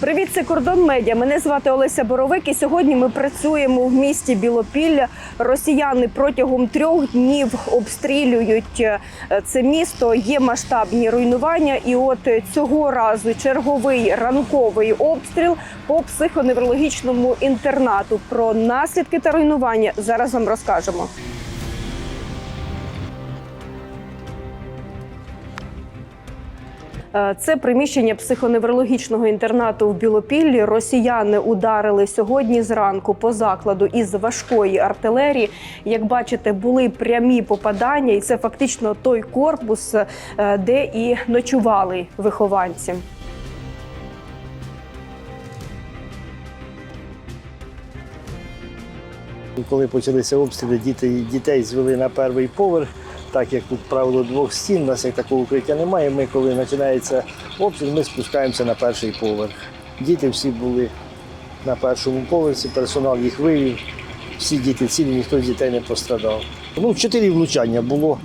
Привіт, це кордон медіа. Мене звати Олеся Боровик. І сьогодні ми працюємо в місті Білопілля. Росіяни протягом трьох днів обстрілюють е, це місто. Є масштабні руйнування. І от цього разу черговий ранковий обстріл по психоневрологічному інтернату. Про наслідки та руйнування зараз вам розкажемо. Це приміщення психоневрологічного інтернату в Білопіллі. Росіяни ударили сьогодні зранку по закладу із важкої артилерії. Як бачите, були прямі попадання, і це фактично той корпус, е, де і ночували вихованці. Коли почалися обстріли, діти, дітей звели на перший поверх. Так як тут правило двох стін, у нас як такого укриття немає. Ми, коли починається обстріл, ми спускаємося на перший поверх. Діти всі були на першому поверсі, персонал їх вивів. Всі діти цілі, ніхто з дітей не пострадав. Ну, чотири влучання було.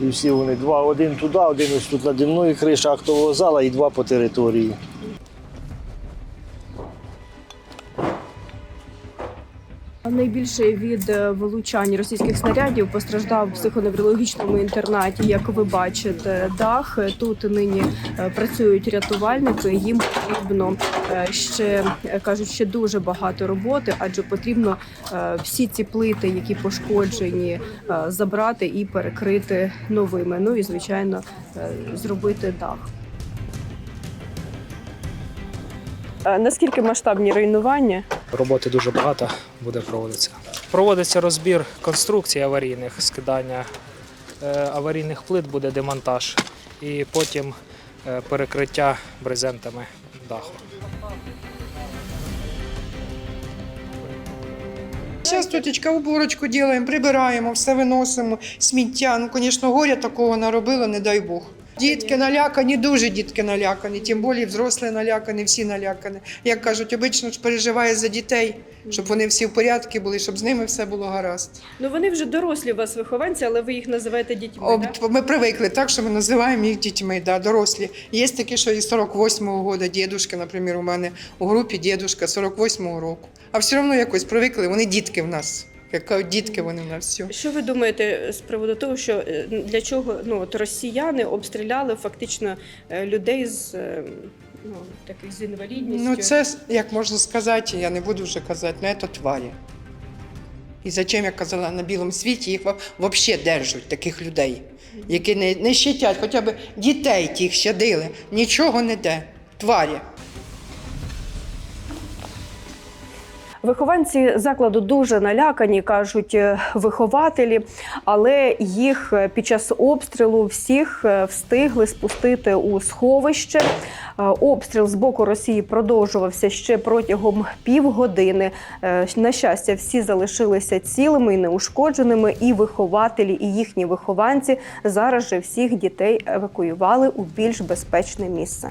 І всі вони два, один туди, один ось тут наді мною криша актового зала і два по території. Найбільше від е, влучань російських снарядів постраждав психоневрологічному інтернаті. Як ви бачите, дах тут нині е, працюють рятувальники. Їм потрібно е, ще кажуть, ще дуже багато роботи, адже потрібно всі ці плити, які пошкоджені, забрати і перекрити новими. Ну і звичайно зробити дах. Наскільки масштабні руйнування? Роботи дуже багато буде проводитися. Проводиться розбір конструкцій аварійних, скидання е, аварійних плит, буде демонтаж і потім е, перекриття брезентами даху. Зараз тетечка уборочку робимо, прибираємо, все виносимо, сміття. Ну, звісно, горя такого наробила, не дай Бог. Дітки налякані, дуже дітки налякані, тим більше взрослі налякані, всі налякані. Як кажуть, обично ж переживає за дітей, щоб вони всі в порядку були, щоб з ними все було гаразд. Ну вони вже дорослі у вас вихованці, але ви їх називаєте дітьми. Об- Ми привикли так, що ми називаємо їх дітьми, да, дорослі. Є такі, що і 48-го року, дідушка, наприклад, у мене у групі дідушка 48-го року. А все одно якось привикли, вони дітки в нас. Як дітки вони в нас все. Що ви думаєте з приводу того, що е, для чого ну от росіяни обстріляли фактично е, людей з е, ну таких з інвалідністю? Ну, це, як можна сказати, я не буду вже казати, ну це тварі. І зачем я казала на білому світі, їх взагалі держать, таких людей, які не, не щитять, хоча б дітей тих щадили, нічого не де. Тварі. Вихованці закладу дуже налякані, кажуть е, вихователі, але їх е, під час обстрілу всіх е, встигли спустити у сховище. Обстріл з боку Росії продовжувався ще протягом півгодини. На щастя, всі залишилися цілими і неушкодженими. І вихователі, і їхні вихованці зараз же всіх дітей евакуювали у більш безпечне місце.